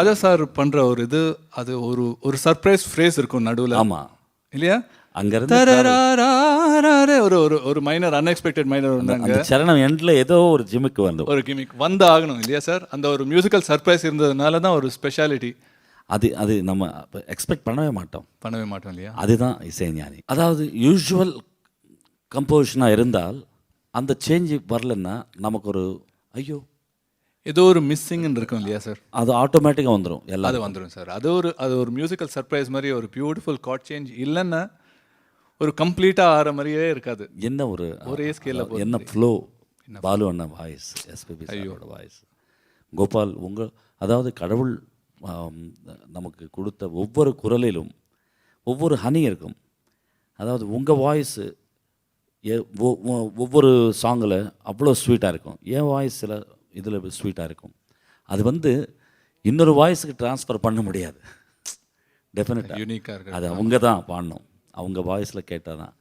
அதான் சார் பண்ற ஒரு இது அது ஒரு ஒரு சர்ப்ரைஸ் ஃப்ரேஸ் இருக்கும் நடுவுல. ஆமா. இல்லையா? அங்கேருந்து ஒரு ஒரு ஒரு மைனர் அன்எக்ஸ்பெக்டட் மைனர் வந்தாங்க சரணம் எண்டில் ஏதோ ஒரு ஜிம்முக்கு வந்து ஒரு கிமிக் வந்து ஆகணும் இல்லையா சார்? அந்த ஒரு மியூசிக்கல் சர்ப்ரைஸ் இருந்ததுனால தான் ஒரு ஸ்பெஷாலிட்டி அது அது நம்ம எக்ஸ்பெக்ட் பண்ணவே மாட்டோம். பண்ணவே மாட்டோம் இல்லையா? அதுதான் இசைஞானி அதாவது யூஷுவல் கம்போசிஷனாக இருந்தால் அந்த சேஞ்ச் வரலன்னா நமக்கு ஒரு ஐயோ ஏதோ ஒரு மிஸ்ஸிங்னு இருக்கும் இல்லையா சார் அது ஆட்டோமேட்டிக்காக வந்துடும் எல்லாம் அது வந்துடும் சார் அது ஒரு அது ஒரு மியூசிக்கல் சர்ப்ரைஸ் மாதிரி ஒரு பியூட்டிஃபுல் காட் சேஞ்ச் இல்லைன்னா ஒரு கம்ப்ளீட்டாக ஆகிற மாதிரியே இருக்காது. என்ன ஒரு ஒரே அதாவது என்ன ஃப்ளோ பாலு அண்ணா வாய்ஸ் எஸ்பிபி சாரோட வாய்ஸ் கோபால் உங்கள் அதாவது கடவுள் நமக்கு கொடுத்த ஒவ்வொரு குரலிலும் ஒவ்வொரு ஹனி இருக்கும். அதாவது உங்கள் வாய்ஸு ஒவ்வொரு சாங்கில் அவ்வளோ ஸ்வீட்டாக இருக்கும். என் வாய்ஸ் சில இதில் ஸ்வீட்டாக இருக்கும். அது வந்து இன்னொரு வாய்ஸுக்கு ட்ரான்ஸ்ஃபர் பண்ண முடியாது. டெஃபினட்டாக யூனிக்காக இருக்கு அது அவங்க தான் பாடணும். அவங்க வாய்ஸில் கேட்டால் தான்.